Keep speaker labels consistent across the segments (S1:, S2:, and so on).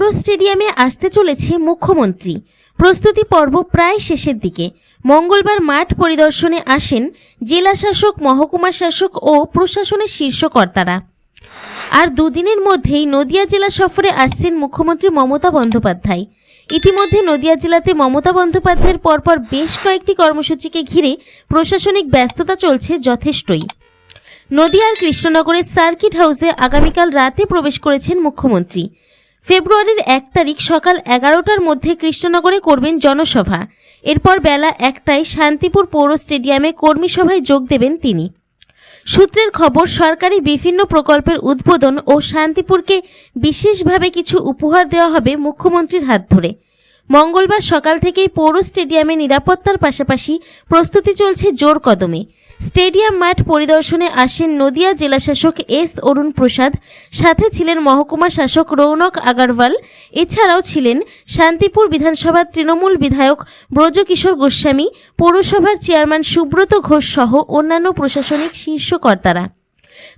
S1: স্টেডিয়ামে আসতে চলেছে মুখ্যমন্ত্রী। প্রস্তুতি পর্ব প্রায় শেষের দিকে। মঙ্গলবার মাঠ পরিদর্শনে আসেন জেলা শাসক, মহকুমা শাসক ও প্রশাসনের শীর্ষ কর্তারা। আর দুদিনের মধ্যেই নদিয়া জেলা সফরে আসছেন মুখ্যমন্ত্রী মমতা বন্দ্যোপাধ্যায়। ইতিমধ্যে নদিয়া জেলাতে মমতা বন্দ্যোপাধ্যায়ের পরপর বেশ কয়েকটি কর্মসূচিকে ঘিরে প্রশাসনিক ব্যস্ততা চলছে যথেষ্টই। নদিয়ার কৃষ্ণনগরের সার্কিট হাউসে আগামীকাল রাতে প্রবেশ করেছেন মুখ্যমন্ত্রী। ফেব্রুয়ারির এক তারিখ সকাল এগারোটার মধ্যে কৃষ্ণনগরে করবেন জনসভা। এরপর বেলা একটায় শান্তিপুর পৌর স্টেডিয়ামে কর্মী সভায় যোগ দেবেন তিনি। সূত্রের খবর, সরকারি বিভিন্ন প্রকল্পের উদ্বোধন ও শান্তিপুরকে বিশেষভাবে কিছু উপহার দেওয়া হবে মুখ্যমন্ত্রীর হাত ধরে। মঙ্গলবার সকাল থেকেই পৌর স্টেডিয়ামে নিরাপত্তার পাশাপাশি প্রস্তুতি চলছে জোর কদমে। স্টেডিয়াম মাঠ পরিদর্শনে আসেন নদিয়া জেলাশাসক এস অরুণ প্রসাদ, সাথে ছিলেন মহকুমা শাসক রৌনক আগারওয়াল, এছাড়াও ছিলেন শান্তিপুর বিধানসভার তৃণমূল বিধায়ক ব্রজকিশোর গোস্বামী, পৌরসভার চেয়ারম্যান সুব্রত ঘোষ সহ অন্যান্য প্রশাসনিক শীর্ষকর্তারা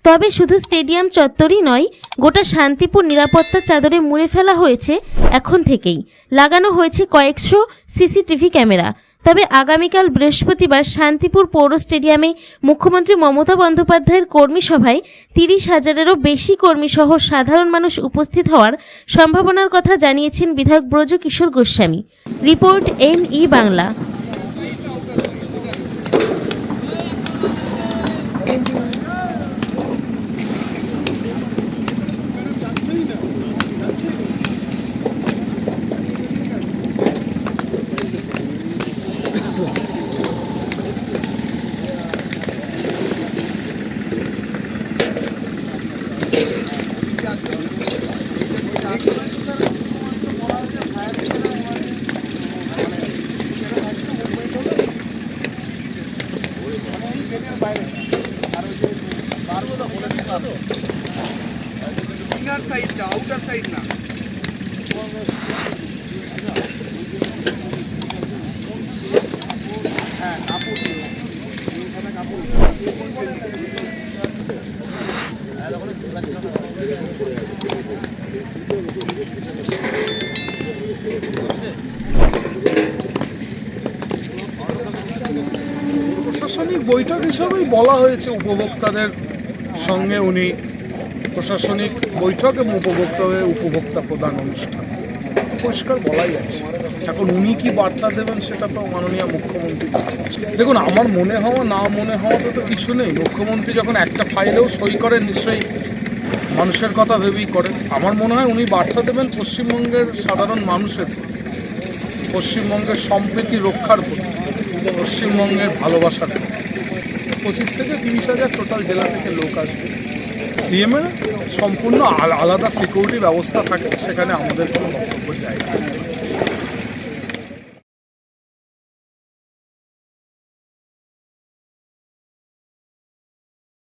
S1: তবে শুধু স্টেডিয়াম চত্বরই নয়, গোটা শান্তিপুর নিরাপত্তা চাদরে মুড়ে ফেলা হয়েছে এখন থেকেই। লাগানো হয়েছে কয়েকশো সিসিটিভি ক্যামেরা। তবে আগামীকাল বৃহস্পতিবার শান্তিপুর পৌর স্টেডিয়ামে মুখ্যমন্ত্রী মমতা বন্দ্যোপাধ্যায়ের কর্মী সভায় তিরিশ হাজারেরও বেশি কর্মীসহ সাধারণ মানুষ উপস্থিত হওয়ার সম্ভাবনার কথা জানিয়েছেন বিধায়ক Braja Kishore Goswami. Report N E Bangla.
S2: Inner সাইডটা আউটার সাইড না হ্যাঁ কাপড় কাপড়।
S3: প্রশাসনিক বৈঠক হিসাবেই বলা হয়েছে উপভোক্তাদের সঙ্গে উনি প্রশাসনিক বৈঠক এবং উপভোক্তাদের উপভোক্তা প্রদান অনুষ্ঠান। পরিষ্কার বলাই আছে। এখন উনি কি বার্তা দেবেন সেটা তো মাননীয় মুখ্যমন্ত্রী দেখুন, আমার মনে হওয়া না মনে হওয়াতে তো কিছু নেই। মুখ্যমন্ত্রী যখন একটা ফাইলেও সই করেন, নিশ্চয়ই মানুষের কথা ভেবেই করেন। আমার মনে হয় উনি বার্তা দেবেন পশ্চিমবঙ্গের সাধারণ মানুষের প্রতি পশ্চিমবঙ্গের সম্প্রীতি রক্ষার প্রতি পশ্চিমবঙ্গের ভালোবাসার প্রতি পঁচিশ থেকে তিরিশ হাজার টোটাল জেলা থেকে লোক আসবে। সিএমের সম্পূর্ণ আল- আলাদা সিকিউরিটি ব্যবস্থা থাকে, সেখানে আমাদের কোনো বক্তব্য জায়গা।